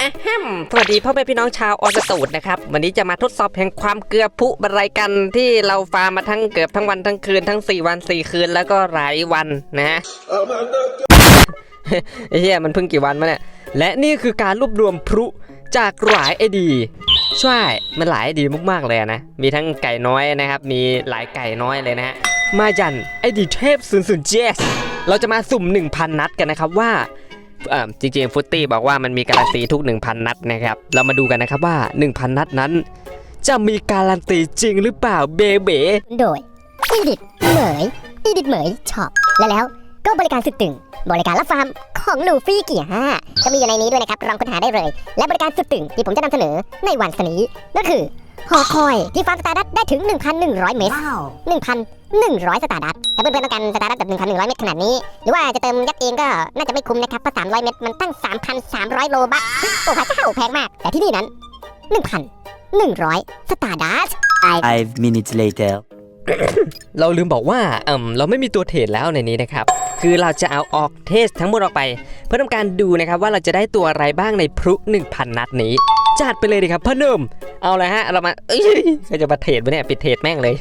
อะแฮมสวัสดีพ่อแม่พี่น้องชาวออสตูดนะครับ วันนี้จะมาทดสอบแห่งความเกลือผุบรรยกันที่เราฟาร์มมาทั้งเกือบทั้งวันทั้งคืนทั้ง 4 วัน 4 คืนแล้วก็หลายวันนะไอ้เหี้ยมันเพิ่งกี่วันมาเนี่ย และนี่คือการรวบรวมพลุจากหลายไอดีใช่มันหลายไอดีมากๆเลยนะ มีทั้งไก่น้อยนะครับ มีหลายไก่น้อยเลยนะฮะมายันไอดีเทพ0 0 j เจสเราจะมาสุ่ม 1,000 นัดกันนะครับว่า จริงๆฟุตตี้บอกว่ามันมีการันตีทุก 1,000 นัดนะครับ เรามาดูกันนะครับว่า 1,000 นัดนั้น จะมีการันตีจริงหรือเปล่าเบเบโดยอีดิทเหมยอีดิทเหมยช็อปและแล้วก็บริการสุดตึง บริการรับฟาร์มของลูฟี่เกียร์ห้าก็มีอยู่ในนี้ด้วยนะครับลองค้นหาได้เลย และบริการสุดตึงที่ผมจะนำเสนอในวันนี้ก็คือหอคอยที่ฟาร์มสตาร์ดัตได้ถึง 1,100 เมตร 1,100 สตาร์ดัตถ้าเพื่อนๆต้องการสตาร์ดัตแบบ1,100 เมตรขนาดนี้ หรือว่าจะเติมยัดเองก็น่าจะไม่คุ้มนะครับ เพราะ 300 เมตรมันตั้ง 3,300 โลบัคโอ้พระเจ้าแพงมาก แต่ที่นี่นั้น 1,100 สตาร์ดัต Five minutes later. เราลืมบอกว่าเอ่มเราไม่มีตัวเทรดแล้วในนี้นะครับ คือเราจะเอาออกเทสทั้งหมดออกไป เพื่อทำการดูนะครับว่าเราจะได้ตัวอะไรบ้างในพรุ1,000 นัดนี้ จัดไปเลยดีครับพ่อหนุ่มเอาเลยฮะเรามาเอ้ยใครจะมาเทรดวะเนี่ยปิดเทรดแม่งเลย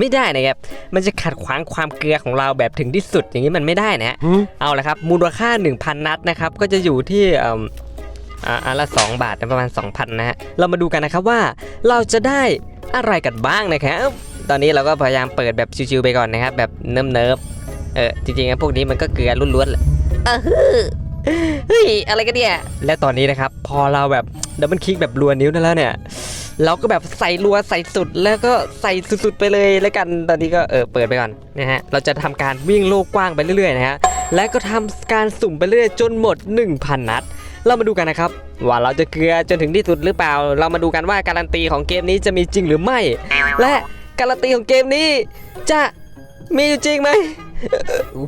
ไม่ได้นะครับมันจะขัดขวางความเกลือของเราแบบถึงที่สุดอย่างนี้มันไม่ได้นะฮะเอาละครับมูลค่า 1,000 นัดนะครับก็จะอยู่ที่เอิ่มอ่าอันละ 2 บาทประมาณ 2,000นะฮะเรามาดูกันนะครับว่าเราจะได้อะไรกันบ้างนะครับตอนนี้เราก็พยายามเปิดแบบชิวๆไปก่อนนะครับแบบเนิบๆเออจริงๆอะพวกนี้มันก็เกลือล้วนๆแหละ เออเฮ้ยอะไรกันเนี่ย และตอนนี้นะครับ พอเราแบบดับเบิลคลิกแบบรัวนิ้วนั่นแล้วเนี่ยเราก็แบบใส่รัวใส่สุดแล้วก็ใส่สุดๆไปเลยแล้วกันตอนนี้ก็เออเปิดไปก่อนนะฮะเราจะทำการวิ่งโลกกว้างไปเรื่อยๆนะฮะและก็ทำการสุ่มไปเรื่อยจนหมด 1,000 นัด เรามาดูกันนะครับ ว่าเราจะเกลือจนถึงที่สุดหรือเปล่า เรามาดูกันว่าการันตีของเกมนี้จะมีจริงหรือไม่ และการันตีของเกมนี้จะมีอยู่จริงไหม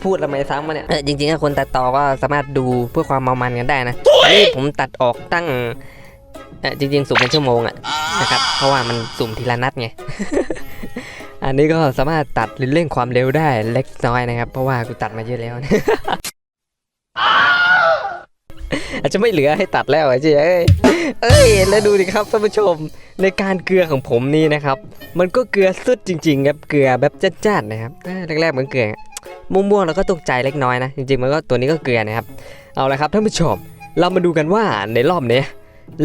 พูดทำไมซ้ำมาเนี่ยเออจริงๆถ้าคนตัดต่อก็สามารถดูเพื่อความเมามันกันได้นะอันนี่ผมตัดออกตั้งเออจริงๆสุ่มเป็นชั่วโมงอะนะครับเพราะว่ามันสุ่มทีละนัดไงอันนี้ก็สามารถตัดหรือเร่งความเร็วได้เล็กน้อยนะครับ เพราะว่ากูตัดมาเยอะแล้ว อาจจะไม่เหลือให้ตัดแล้วไอ้เจ๊เอ้ยแล้วดูดิครับท่านผู้ชมในการเกลือของผมนี่นะครับ มันก็เกลือสุดจริง ๆ ครับเกลือแบบจัดๆนะครับแรกๆเหมือนเกลือม่วงๆแล้วก็ตกใจเล็กน้อยนะจริงๆมันก็ตัวนี้ก็เกลือนะครับเอาละครับท่านผู้ชม เรามาดูกันว่าในรอบนี้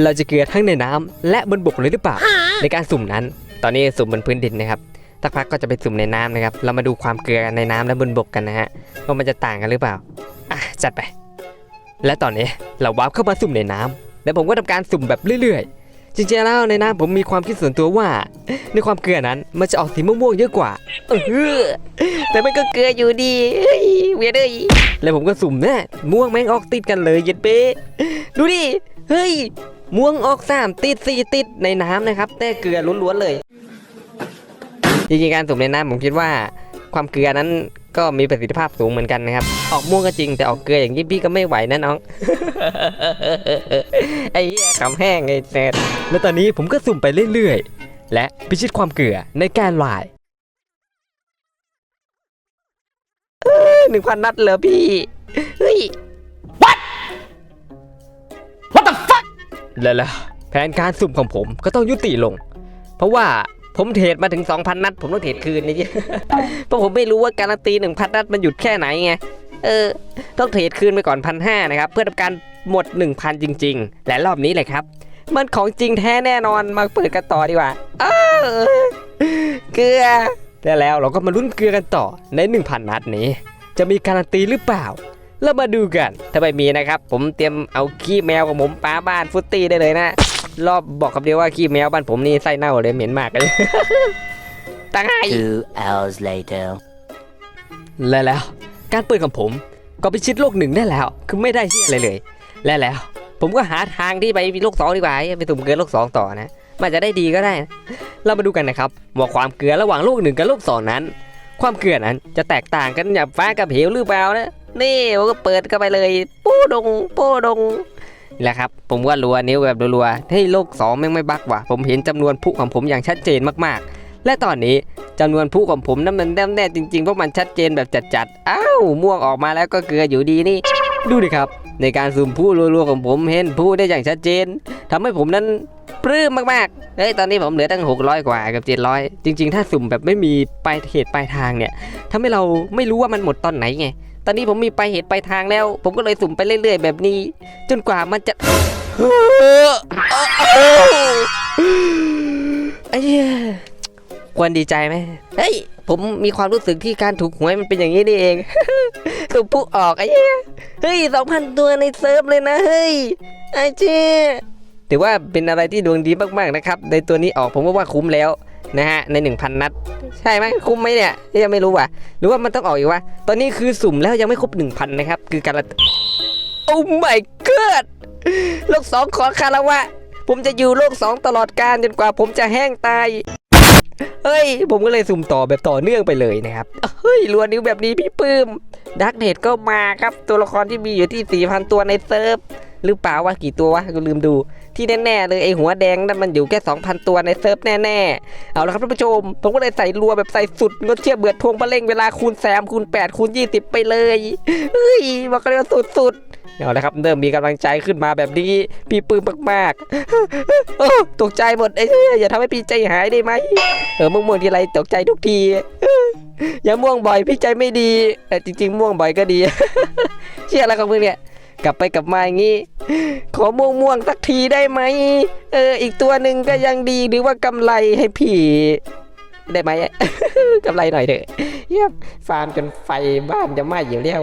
เราจะเกลือทั้งในน้ำและบนบกเลยหรือเปล่า ในการสุ่มนั้น ตอนนี้สุ่มบนพื้นดินนะครับสักพักก็จะไปสุ่มในน้ำนะครับ เรามาดูความเกลือในน้ำและบนบกกันนะฮะว่ามันจะต่างกันหรือเปล่า อะ จัดไป และตอนนี้เราวาร์ปเข้ามาสุ่มในน้ำและผมก็ทำการสุ่มแบบเรื่อยๆ จริงๆแล้วในน้ำผมมีความคิดส่วนตัวว่า ในความเกลือนั้นมันจะออกสีม่วงๆเยอะกว่าเออแต่มันก็เกลืออยู่ดีเฮ้ยเวียดเลยแล้วผมก็สุ่มแน่ม่วงแม่งออกติดกันเลยเย็ดเป๊ะดูดิเฮ้ยม่วงออกสามติดสี่ติดในน้ำนะครับ แต่เกลือล้วนๆเลยจริงๆการสุ่มในน้ำผมคิดว่า ความเกลือนั้น ก็มีประสิทธิภาพสูงเหมือนกันนะครับ ออกม่วงก็จริงแต่ออกเกลืออย่างนี้พี่ก็ไม่ไหวนะน้อง ไอ้เหี้ยขำแห้งไอ้เซดแล้วตอนนี้ผมก็สุ่มไปเรื่อยๆ และพิชิตความเกลือในแกนลายหนึ่งพันนัดเหรอพี่ เฮ้ย what what the fuck แล้วล่ะแผนการสุ่มของผมก็ต้องยุติลง เพราะว่า ผมเทรดมาถึง 2,000 นัด ผมต้องเทรดคืนนี่เพราะผมไม่รู้ว่าการันตี 1,000 นัดมันหยุดแค่ไหนไงเออต้องเทรดคืนไปก่อนพันห้านะครับ เพื่อทำการหมด 1,000 จริง ๆ และรอบนี้เลยครับ มันของจริงแท้แน่นอนมาเปิดกันต่อดีกว่าเออเกลือและแล้วเราก็มาลุ้นเกลือกันต่อใน 1,000 นัดนี้ จะมีการันตีหรือเปล่าเรามาดูกัน ถ้าไม่มีนะครับ ผมเตรียมเอาขี้แมวของผมป้าบ้านฟุตตี้ได้เลยนะ รอบบอกคำเดียวว่าขี้แมวบ้านผมนี่ไส้เน่าเลยเหม็นมากเลยตั้งให้ Two hours later. และแล้ว การเปิดของผมก็ไปชิดโลกหนึ่งได้แล้ว คือไม่ได้เชี่ยอะไรเลย และแล้ว ผมก็หาทางที่ไปโลกสองดีกว่าไปสุ่มเกลือโลกสองต่อนะมันอาจจะได้ดีก็ได้นะเรามาดูกันนะครับว่าความเกลือระหว่างโลกหนึ่งกับโลกสองนั้น ความเกลือนั้นจะแตกต่างกันอย่างฟ้ากับเหวหรือเปล่านะนี่ผมก็เปิดเข้าไปเลย ปู้ดงปู้ดงนี่ แหละครับ ผมว่ารัวนิ้วแบบรัวๆให้โลกสองแม่งไม่บักว่ะ ผมเห็นจำนวนผู้ของผมอย่างชัดเจนมากๆ และตอนนี้จำนวนผู้ของผมนั้นมันแน่แน่จริงๆเพราะมันชัดเจนแบบจัดๆ อ้าวม่วงออกมาแล้วก็เกลืออยู่ดีนี่ ดูดิครับ ในการสุ่มผู้รัวๆของผมเห็นผู้ได้อย่างชัดเจนทำให้ผมนั้นปลื้มมากๆ เฮ้ย ตอนนี้ผมเหลือตั้ง 600 กว่ากับ 700 จริง ๆ ถ้าสุ่มแบบไม่มีปลายเหตุปลายทางเนี่ยทำให้เราไม่รู้ว่ามันหมดตอนไหนไง อนนี้ผมมีไปเหตุไปทางแล้ว ผมก็เลยสุ่มไปเรื่อยๆ แบบนี้ จนกว่ามันจะไอ้เหี้ยควรดีใจไหมเฮ้ยผมมีความรู้สึกที่การถูกหวยมันเป็นอย่างนี้นี่เองถูกผู้ออกไอ้เหี้ยเฮ้ยสองพันตัวในเซิร์ฟเลยนะเฮ้ยไอ้เจ๊ถือว่าเป็นอะไรที่ดวงดีมากๆนะครับ ในตัวนี้ออกผมว่าว่าคุ้มแล้ว นะฮะใน 1,000 นัด ใช่ไหมคุ้มไหมเนี่ยยังไม่รู้ว่ะหรือว่ามันต้องออกอีกวะตอนนี้คือสุ่มแล้วยังไม่ครบ 1,000 นะครับ คือการละโอ้ my god โลกสองขอคารวะ ผมจะอยู่โลกสองตลอดกาลจนกว่าผมจะแห้งตายเฮ้ย ผมก็เลยสุ่มต่อแบบต่อเนื่องไปเลยนะครับ เฮ้ยรัวนิ้วแบบนี้พี่ปื้มดักเนตก็มาครับตัวละครที่มีอยู่ที่ 4,000 ตัวในเซิร์ฟ หรือเปล่าวะกี่ตัววะก็ลืมดู ที่แน่ๆเลยไอหัวแดงนั่นมันอยู่แค่ 2,000 ตัวในเซิร์ฟแน่ๆ เอาละครับท่านผู้ชม ผมก็เลยใส่รัวแบบใส่สุดงดเทียบเบือดทวงพะเร่งเวลาคูณแสมคูณ8คูณ20 ไปเลยเฮ้ยบอกเลยว่าสุดๆเอาละครับเริ่มมีกำลังใจขึ้นมาแบบนี้ พี่ปื้มมากๆโอ้ตกใจหมดไอ้เหี้ยอย่าทำให้พี่ใจหายได้ไหมเออม่วงๆทีไรตกใจทุกทีอย่าม่วงบ่อยพี่ใจไม่ดีแต่จริง ๆ ม่วงบ่อยก็ดี เชื่ออะไรของมึงเนี่ย กลับไปกลับมาอย่างงี้ ขอม่วงม่วงๆสักทีได้ไหม เออ อีกตัวหนึ่งก็ยังดีหรือว่ากำไรให้พี่ได้ไหมกำไรหน่อยเถอะเยี่ยมฟาร์มจนไฟบ้านจะไหม้อยู่แล้ว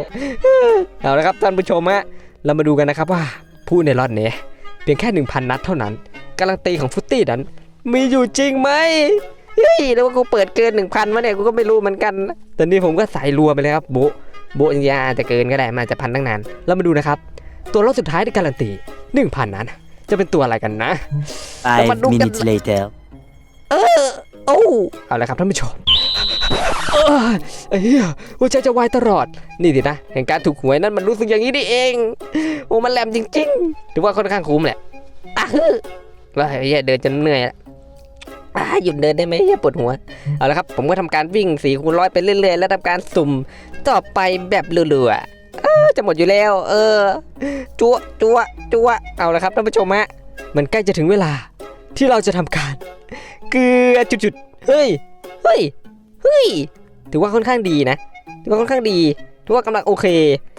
เอาละครับท่านผู้ชมฮะเรามาดูกันนะครับว่าผู้ในรอดเนี่ยเพียงแค่ 1,000 นัดเท่านั้นการันตีของฟุตตี้นั้น มีอยู่จริงไหมเฮ้ยแล้วว่ากูเปิดเกิน 1,000วะเนี่ยกูก็ไม่รู้เหมือนกัน ตอนนี้ผมก็สายรัวไปเลยครับโบ โบะจริงๆอาจจะเกินก็ได้มันอาจจะพันตั้งนาน เรามาดูนะครับ ตัวรอบสุดท้ายในการันตี1,000นั้น จะเป็นตัวอะไรกันนะ Five Naman nung minutes gan- later. เออโอ้เอาละครับท่านผู้ชมเออไอ้เหี้ยหัวใจจะวายตลอด นี่ดินะแห่งการถูกหวยนั้นมันรู้สึกอย่างนี้นี่เอง โอ้มันแหลมจริงๆถือว่าค่อนข้างคุ้มแหละอะฮึว่าไอ้เหี้ยเดินจนเหนื่อยละ อะหยุดเดินได้ไหมเหี้ยปวดหัว เอาละครับ ผมก็ทำการวิ่งสี่คูณร้อยไปเรื่อยๆ แล้วทำการสุ่มต่อไปแบบรัวๆเออจะหมดอยู่แล้ว เออ จัวจัวจัวเอาละครับท่านผู้ชมฮะมันใกล้จะถึงเวลาที่เราจะทำการเกลือจุดๆเฮ้ยเฮ้ยเฮ้ยถือว่าค่อนข้างดีนะถือว่าค่อนข้างดีถือว่ากำลังโอเค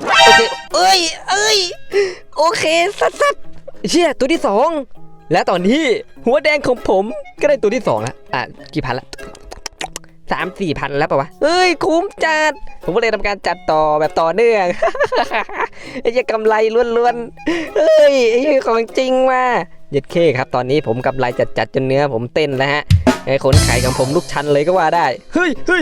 โอเคเอ้ยเอ้ยโอเคสัดสัดเชี่ยตัวที่สอง และตอนนี้หัวแดงของผมก็ได้ตัวที่สองแล้วอะกี่พันละสามสี่พันแล้วปะวะเฮ้ยคุ้มจัด ผมก็เลยทำการจัดต่อแบบต่อเนื่องไอ้เหี้ยกำไรล้วนๆเฮ้ยไอ้ยของจริงว่ะเย็ดเคครับ ตอนนี้ผมกำไรจัดจัดๆจนเนื้อผมเต้นแล้วฮะไอ้ขนไข่ของผมลุกชันเลยก็ว่าได้ เฮ้ยเฮ้ย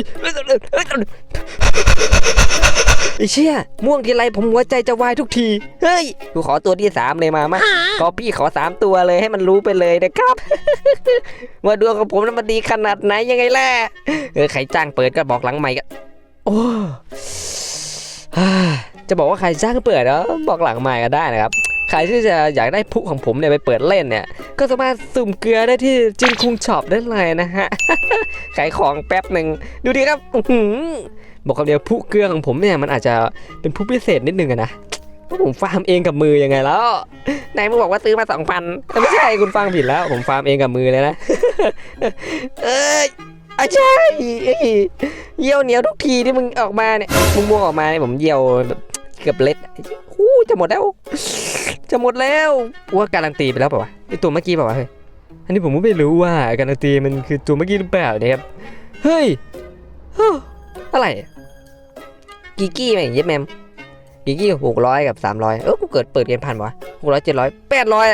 เฮ้ยเฮ้ยเฮ้ยไอ้เชี่ยม่วงทีไรผมหัวใจจะวายทุกที เฮ้ยกูขอตัวที่สามเลยมามาขอพี่ขอสามตัวเลยให้มันรู้ไปเลยนะครับ ว่าดวงของผมนั้นมันดีขนาดไหนยังไงล่ะเออใครจ้างเปิดก็บอกหลังใหม่ก็โอ้ฮ่าจะบอกว่าใครจ้างเปิดเนาะบอกหลังใหม่ก็ได้นะครับใครที่จะอยากได้พุของผมเนี่ยไปเปิดเล่นเนี่ย ก็สามารถสุ่มเกลือได้ที่จินคุงช็อปได้เลยนะฮะขายของแป๊บหนึ่งดูดิครับอื้อหือ บอกคำเดียวพุเกลือของผมเนี่ยมันอาจจะเป็นผู้พิเศษนิดนึงอะนะเพราผมฟาร์มเองกับมือยังไงแล้วนายมึงบอกว่าซื้อมาสองพันแต่ไม่ใช่คุณฟังผิดแล้ว ผมฟาร์มเองกับมือเลยนะ เอ้ยอาใช่เยเยี่ยวเหนียวทุกทีที่มึงออกมาเนี่ยมึงม่วงออกมาเนี่ยผมเยี่ยวเกือบเล็ดอู้จะหมดแล้ว จะหมดแล้วว่าการันตีไปแล้วเปล่าวะไอตัวเมื่อกี้เปล่าวะเฮ้ยอันนี้ผมก็ไม่รู้ว่าการันตีมันคือตัวเมื่อกี้หรือเปล่าเนี่ยครับเฮ้ยอะไร กิกี้ไหมเย็ดแมมกิกี้หกร้อยกับสามร้อยเออกูเกิดเปิดเกินพันวะหกร้อยเจ็ดร้อยแปดร้อย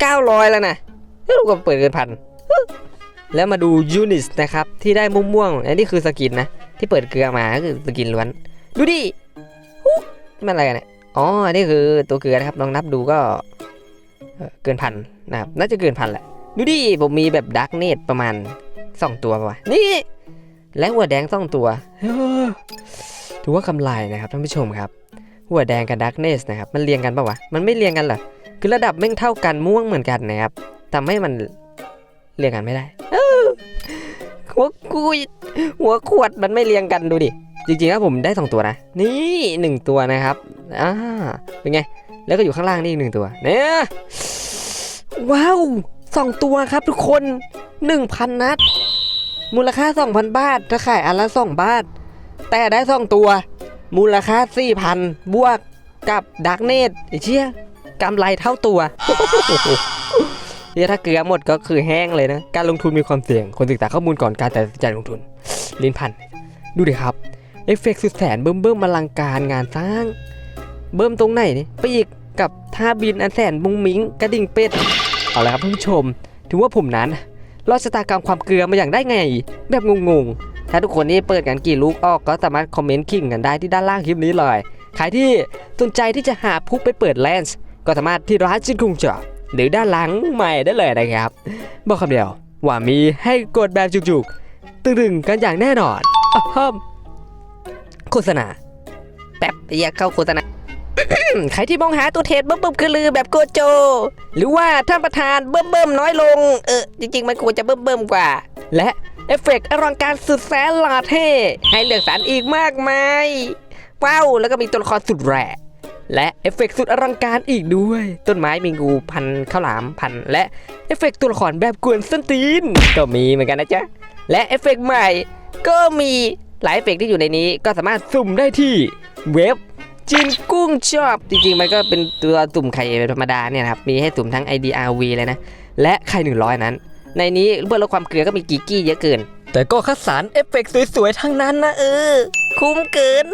เก้าร้อยแล้วนะเฮ้ยกูก็เปิดเกินพันแล้วมาดูยูนิสนะครับ ที่ได้ม่วงๆอันนี้คือสกินนะ ที่เปิดเกลือมาก็คือสกินล้วน ดูดิฮู้มันอะไรกันเนี่ยอ๋ออันนี้คือตัวเกลือนะครับลองนับดูก็เกินพันนะครับน่าจะเกินพันแหละ ดูดิผมมีแบบดักเนตประมาณ 2 ตัวป่ะนี่ และหัวแดงสองตัวเฮ้อถือว่ากำไรนะครับท่านผู้ชมครับ หัวแดงกับดักเนสนะครับ มันเรียงกันปะวะ มันไม่เรียงกันเหรอ คือระดับแม่งเท่ากันม่วงเหมือนกันนะครับทำให้มันเรียงกันไม่ได้เอ้าหัวกุยหัวขวดมันไม่เรียงกันดูดิ จริงๆแล้วผมได้สองตัวนะ นี่หนึ่งตัวนะครับ อ่า เป็นไง แล้วก็อยู่ข้างล่างนี่อีกหนึ่งตัว เนี่ย ว้าวสองตัวครับทุกคน1,000นัด มูลค่า 2,000 บาท ถ้าขายอันละ 2 บาท แต่ได้ 2 ตัว มูลค่า 4,000 บวกกับดักเนตไอ้เชี่ยกำไรเท่าตัวเนี่ยถ้าเกลือหมดก็คือแห้งเลยนะ การลงทุนมีความเสี่ยง คนศึกษาข้อมูลก่อนการตัดสินใจลงทุน ลิ้นพัน ดูดิครับ เอฟเฟกต์สุดแสนเบิ่มเบิ่มๆอลังการงานสร้าง เบิ่มตรงไหนนี่ปีกกับท่าบินอันแสนมุ้งมิ้งกระดิ่งเป็ด เอาละครับท่านผู้ชม ถือว่าผมนั้น รอดชะตากรรมความเกลือมาอย่างได้ไง แบบงงๆ ถ้าทุกคนนี่เปิดกันกี่ลูกออกก็สามารถคอมเมนต์ขิงกันได้ที่ด้านล่างคลิปนี้เลย ใครที่สนใจที่จะหาพุกไปเปิดแลนส์ก็สามารถที่ร้านจินคุงจอหรือด้านหลังใหม่ได้เลยนะครับ บอกคำเดียวว่ามีให้กดแบบจุกๆตึงๆกันอย่างแน่นอนอ้าวโฆษณาแป๊บอยากเข้าโฆษณา ใครที่มองหาตัวเทรดเบิ่มๆคือลือแบบโกโจ หรือว่าท่านประธานเบิ่มเบิ่มๆน้อยลง เออ จริง ๆ มันควรจะเบิ่มเบิ่มๆกว่า และเอฟเฟกต์อลังการสุดแสนหลาเท่ให้เลือกสรรอีกมากมายว้าวแล้วก็มีตัวละครสุดแรงและเอฟเฟกต์สุดอลังการอีกด้วย ต้นไม้มีงูพันข้าวหลามพัน และเอฟเฟกต์ตัวละครแบบกวนส้นตีน ก็มีเหมือนกันนะจ๊ะ และเอฟเฟกต์ใหม่ ก็มีหลายเอฟเฟกต์ที่อยู่ในนี้ก็สามารถสุ่มได้ที่เว็บ จินกุ้งชอบจริงๆ มันก็เป็นตัวตุ่มไข่ธรรมดาเนี่ยนะครับมีให้ตุ่มทั้ง IDRV เลยนะ และไข่ 100 นั้น ในนี้เพื่อลดความเกลือก็มีกิกกี้เยอะเกิน แต่ก็คัดสารเอฟเฟกต์สวยๆ ทั้งนั้นนะเออ คุ้มเกิน